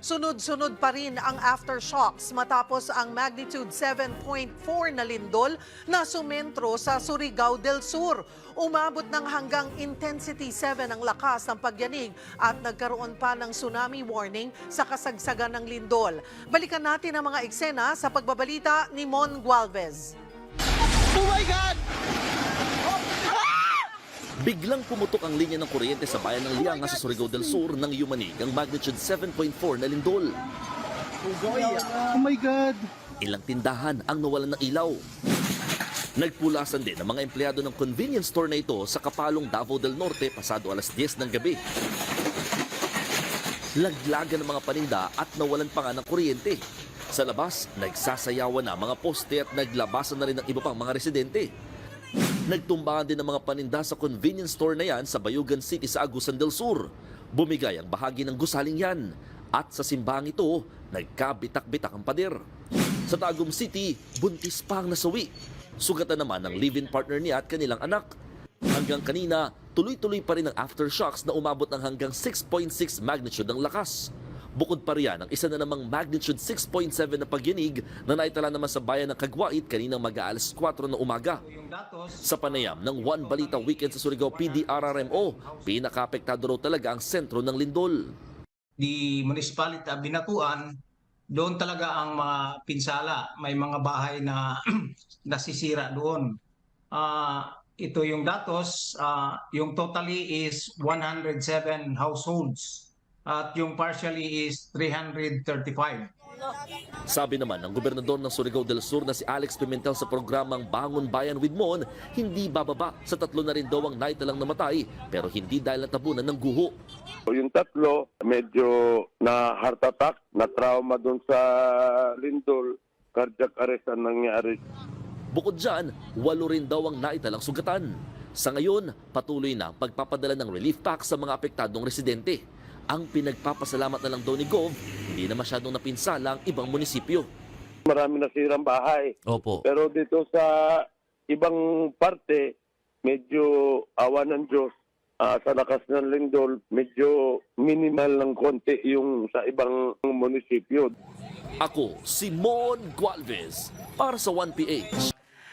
Sunod-sunod pa rin ang aftershocks matapos ang magnitude 7.4 na lindol na sumentro sa Surigao del Sur. Umabot ng hanggang intensity 7 ang lakas ng pagyanig at nagkaroon pa ng tsunami warning sa kasagsagan ng lindol. Balikan natin ang mga eksena sa pagbabalita ni Mon Gualvez. Oh my God! Biglang pumutok ang linya ng kuryente sa bayan ng Lianga sa Surigao del Sur nang yumanig ang magnitude 7.4 na lindol. Oh my God! Ilang tindahan ang nawalan ng ilaw. Nagpulasan din ang mga empleyado ng convenience store na ito sa Kapalong Davao del Norte pasado alas 10 ng gabi. Laglagan ng mga paninda at nawalan pa nga ng kuryente. Sa labas, nagsasayawan na mga poste at naglabasan na rin ng iba pang mga residente. Nagtumbahan din ang mga paninda sa convenience store na yan sa Bayugan City sa Agusan del Sur. Bumigay ang bahagi ng gusaling yan. At sa simbahang ito, nagkabitak-bitak ang pader. Sa Tagum City, buntis pa ang nasawi. Sugatan naman ng live-in partner niya at kanilang anak. Hanggang kanina, tuloy-tuloy pa rin ang aftershocks na umabot ng hanggang 6.6 magnitude ng lakas. Bukod pa riyan ang isa na namang magnitude 6.7 na pagyanig na naitala naman sa bayan ng Kagwait kaninang mag-aalas 4 ng umaga. Sa panayam ng One Balita Weekend sa Surigao PDRRMO, pinakaapektado raw talaga ang sentro ng lindol. the municipality of Binatuan, doon talaga ang mga pinsala. May mga bahay na nasisira doon. Ah, ito yung datos, ah, yung totally is 107 households at yung partially is 335. Sabi naman ng gobernador ng Surigao del Sur na si Alex Pimentel sa programang Bangon Bayan with Mon, hindi bababa sa tatlo na rin daw ang naitalang namatay pero hindi dahil natabunan ng guho. So, yung tatlo, medyo na heart attack, na trauma doon sa lindol, cardiac arrest ang nangyari. Bukod dyan, walo rin daw ang naitalang sugatan. Sa ngayon, patuloy na pagpapadala ng relief pack sa mga apektadong residente. Ang pinagpapasalamat na lang daw ni Gov, hindi na masyadong napinsala ang ibang munisipyo. Marami nasirang bahay. Opo. Pero dito sa ibang parte, medyo awa ng Diyos. ah, sa lakas ng lindol, medyo minimal ng konti yung sa ibang munisipyo. Ako, Simon Gualvez, para sa 1PH.